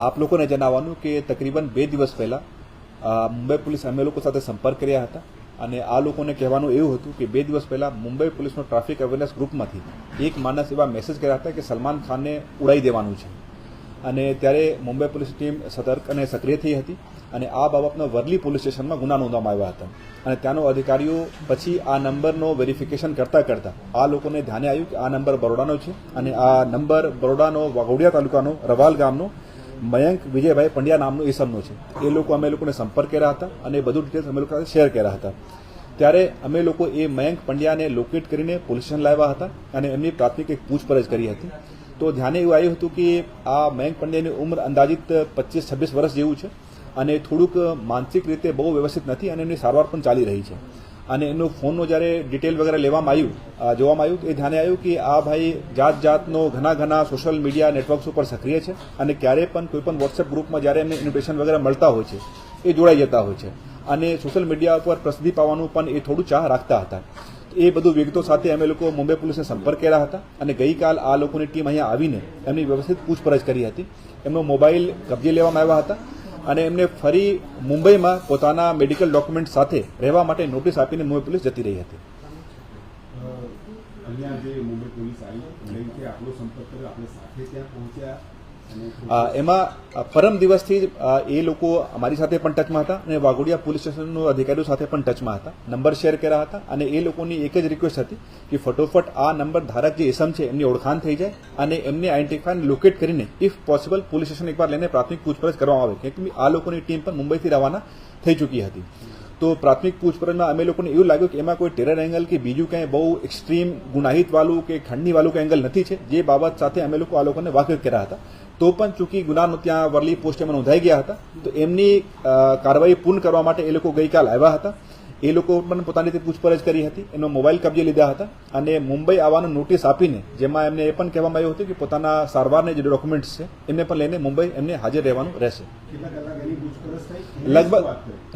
આપ લોકોને જણાવવાનું કે તકરીબન બે દિવસ પહેલાં મુંબઈ પોલીસ અમે લોકો સાથે સંપર્ક કર્યા હતા અને આ લોકોને કહેવાનું એવું હતું કે બે દિવસ પહેલાં મુંબઈ પોલીસનો ટ્રાફિક અવેરનેસ ગ્રુપમાંથી એક માણસ એવા મેસેજ કર્યા હતા કે સલમાન ખાનને ઉડાઈ દેવાનું છે. અને ત્યારે મુંબઈ પોલીસ ટીમ સતર્ક અને સક્રિય થઈ હતી અને આ બાબતનો વરલી પોલીસ સ્ટેશનમાં ગુના નોંધવામાં આવ્યા હતા. અને ત્યાંનો અધિકારીઓ પછી આ નંબરનો વેરિફિકેશન કરતાં કરતાં આ લોકોને ધ્યાને આવ્યું કે આ નંબર બરોડાનો છે અને આ નંબર બરોડાનો વાઘોડિયા તાલુકાનો રવાલ ગામનો મયંક વિજયભાઈ પંડ્યા નામનો ઈસમનો છે. એ લોકો અમે લોકોને સંપર્ક કર્યા હતા અને બધું ડિટેલ્સ અમે લોકો શેર કર્યા હતા. ત્યારે અમે લોકો એ મયંક પંડ્યાને લોકેટ કરીને પોલીસ સ્ટેશન લાવ્યા હતા અને એમની પ્રાથમિક એક પૂછપરછ કરી હતી. તો ધ્યાને એવું આવ્યું હતું કે આ મયંક પંડ્યાની ઉંમર અંદાજિત પચીસ છવ્વીસ વર્ષ જેવું છે અને થોડુંક માનસિક રીતે બહુ વ્યવસ્થિત નથી અને એમની સારવાર પણ ચાલી રહી છે. અને એનો ફોનનો જ્યારે ડિટેલ વગેરે લેવામાં આવ્યું જોવામાં આવ્યું એ ધ્યાને આવ્યું કે આ ભાઈ જાત જાતનો ઘણા ઘણા સોશિયલ મીડિયા નેટવર્ક્સ ઉપર સક્રિય છે અને ક્યારે પણ કોઈ પણ વોટ્સએપ ગ્રુપમાં જ્યારે એમને ઇન્વિટેશન વગેરે મળતા હોય છે, એ જોડાઈ જતા હોય છે. અને સોશિયલ મીડિયા ઉપર પ્રસિદ્ધિ પાવાનું પણ એ થોડું ચાહ રાખતા હતા. એ બધું વિગતો સાથે અમે લોકો મુંબઈ પોલીસને સંપર્ક કર્યા હતા અને ગઈકાલ આ લોકોની ટીમ અહીંયા આવીને એમની વ્યવસ્થિત પૂછપરછ કરી હતી. એમનો મોબાઈલ કબજે લેવામાં આવ્યા હતા અને એમને ફરી મુંબઈમાં પોતાના મેડિકલ ડોક્યુમેન્ટ સાથે રહેવા માટે નોટિસ આપીને મુંબઈ પોલીસ જતી રહી હતી. અહીંયા જે મુંબઈ પોલીસ આવી આપણો સંપર્ક કર્યો, આપણે સાથે ત્યાં પહોંચ્યા. એમાં પરમ દિવસથી જ એ લોકો અમારી સાથે પણ ટચમાં હતા અને વાઘોડિયા પોલીસ સ્ટેશનનો અધિકારીઓ સાથે પણ ટચમાં હતા. નંબર શેર કર્યા હતા અને એ લોકોની એક જ રિક્વેસ્ટ હતી કે ફટોફટ આ નંબર ધારક જે એસમ છે એમની ઓળખાણ થઈ જાય અને એમને આઈડેન્ટિફાઈ લોકેટ કરીને ઇફ પોસિબલ પોલીસ સ્ટેશન એકવાર લઈને પ્રાથમિક પૂછપરછ કરવામાં આવે. કે આ લોકોની ટીમ પણ મુંબઈથી રવાના થઈ ચૂકી હતી. તો પ્રાથમિક પૂછપરછમાં અમે લોકોને એવું લાગ્યું કે એમાં કોઈ ટેરર એંગલ કે બીજું કંઈ બહુ એક્સ્ટ્રીમ ગુનાહિત વાળું કે ખંડની વાળું કંઈ એંગલ નથી છે. જે બાબત સાથે અમે લોકો આ લોકોને વાકેફ કર્યા હતા. તો પણ ચૂંકી ગુનાનો ત્યાં વરલી પોસ્ટેમાં નોંધાઈ ગયા હતા. તો એમની કાર્યવાહી પૂર્ણ કરવા માટે એ લોકો ગઈકાલ આવ્યા હતા. એ લોકો પણ પોતાની રીતે પૂછપરછ કરી હતી. એનો મોબાઈલ કબજે લીધા હતા. અને મુંબઈ આવવાનું નોટિસ આપીને, જેમાં એમને એ પણ કહેવામાં આવ્યું હતું કે પોતાના સારવારને જે ડોક્યુમેન્ટ્સ છે, એમને પણ લઈને મુંબઈ એમને હાજર રહેવાનું રહેશે. લગભગ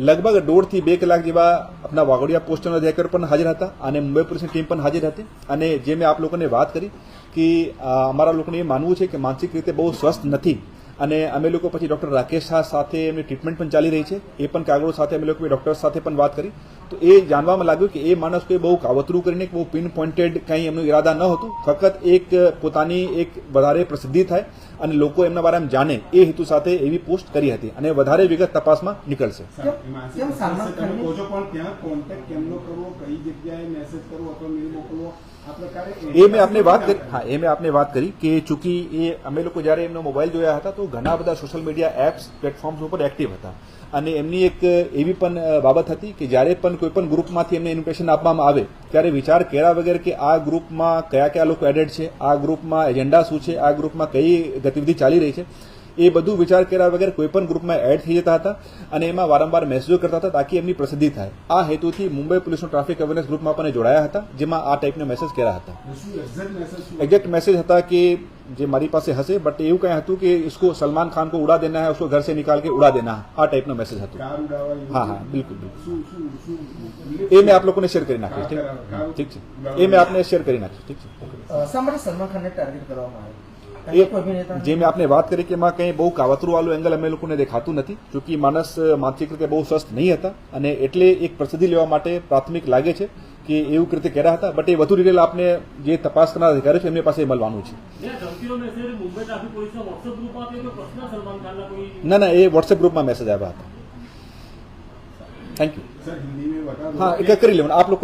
લગભગ દોઢથી બે કલાક જેવા આપણા વાઘોડિયા પોસ્ટના અધિકારીઓ પણ હાજર હતા અને મુંબઈ પોલીસની ટીમ પણ હાજર હતી. અને જે મેં આપ લોકોને વાત કરી કે અમારા લોકોને એ માનવું છે કે માનસિક રીતે બહુ સ્વસ્થ નથી. અને અમે લોકો પછી ડોક્ટર રાકેશ શાહ સાથે એમની ટ્રીટમેન્ટ પણ ચાલી રહી છે. એ પણ કાગળો સાથે અમે લોકો ડોક્ટર સાથે પણ વાત કરી. તો એ જાણવામાં લાગ્યું કે એ માણસ કોઈ બહુ કાવતરું કરીને બહુ પિન પોઈન્ટેડ કંઈ એમનું ઈરાદા ન હતું. ફક્ત એક પોતાની એક વધારે પ્રસિદ્ધિ થાય અને લોકો એમના બારામાં જાણે એ હેતુ સાથે એવી પોસ્ટ કરી હતી અને વધારે વિગત તપાસમાં નીકળશે. સા- એમાં કેમ સલમાન તમે ખાનની- કહો છો પણ ત્યાં કોન્ટેક્ટ કેમનો કરવો કઈ જગ્યાએ મેસેજ કરવો અથવા મેલ મોકલવો આ પ્રકારે એ મેં આપને વાત કરી હા એ મેં આપને વાત કરી કે ચૂંકી એ અમે લોકો જ્યારે એમનો મોબાઈલ જોયા હતા તો ઘણા બધા સોશિયલ મીડિયા એપ્સ પ્લેટફોર્મ્સ ઉપર એક્ટિવ હતા. અને એમની એક એવી પણ બાબત હતી કે જ્યારે પણ પણ ગ્રુપમાંથી એમને ઇન્વિટેશન આપવામાં આવે, ત્યારે વિચાર કર્યા વગર કે આ ગ્રુપમાં કયા કયા લોકો એડેડ છે, આ ગ્રુપમાં એજન્ડા શું છે, આ ગ્રુપમાં કઈ ગતિવિધિ ચાલી રહી છે એ બધું વિચાર કર્યા વગર કોઈ પણ ગ્રુપમાં એડ થઈ જતા હતા અને એમાં વારંવાર મેસેજો કરતા હતા તાકી એમની પ્રસિદ્ધિ થાય આ હેતુથી મુંબઈ પોલીસનો ટ્રાફિક અવેરનેસ ગ્રુપમાં પણ એ જોડાયા હતા જેમાં આ ટાઈપનો મેસેજ કર્યા હતા શું એક્ઝેક્ટ મેસેજ શું एग्जैक्ट मैसेज था कि જે મારી પાસે હશે બટ એવું કઈ હતું કે इसको સલમાન ખાન को उड़ा देना है उसको घर से निकाल के उड़ा देना है આ ટાઈપનો મેસેજ હતો કાર ઉડાવવા એવું? હા હા બિલકુલ બિલકુલ શું શું શું એ મેં આપ લોકોને શેર કરી નાખ્યું ઠીક ઠીક છે એ મેં આપને શેર કરી નાખ્યું ઠીક છે અ, શા માટે સલમાન ખાનને ટાર્ગેટ કરવામાં આવ્યું જે મેં આપને વાત કરી કે એમાં કંઈ બહુ કાવતરુંવાલું એંગલ અમે લોકોને દેખાતું નથી ચૂંકી માણસ માનસિક રીતે બહુ સ્વસ્થ નહીં હતા અને એટલે એક પ્રસિદ્ધિ લેવા માટે પ્રાથમિક લાગે છે કે એવું રીતે કર્યા હતા બટ એ વધુ ડિટેલ આપને જે તપાસ કરનાર અધિકારી છે એમની પાસે મળવાનું છે. ના ના એ વોટ્સએપ ગ્રુપમાં મેસેજ આવ્યા હતા. થેન્ક યુ હા એટલે કરી લેવાનું. આપ લોકો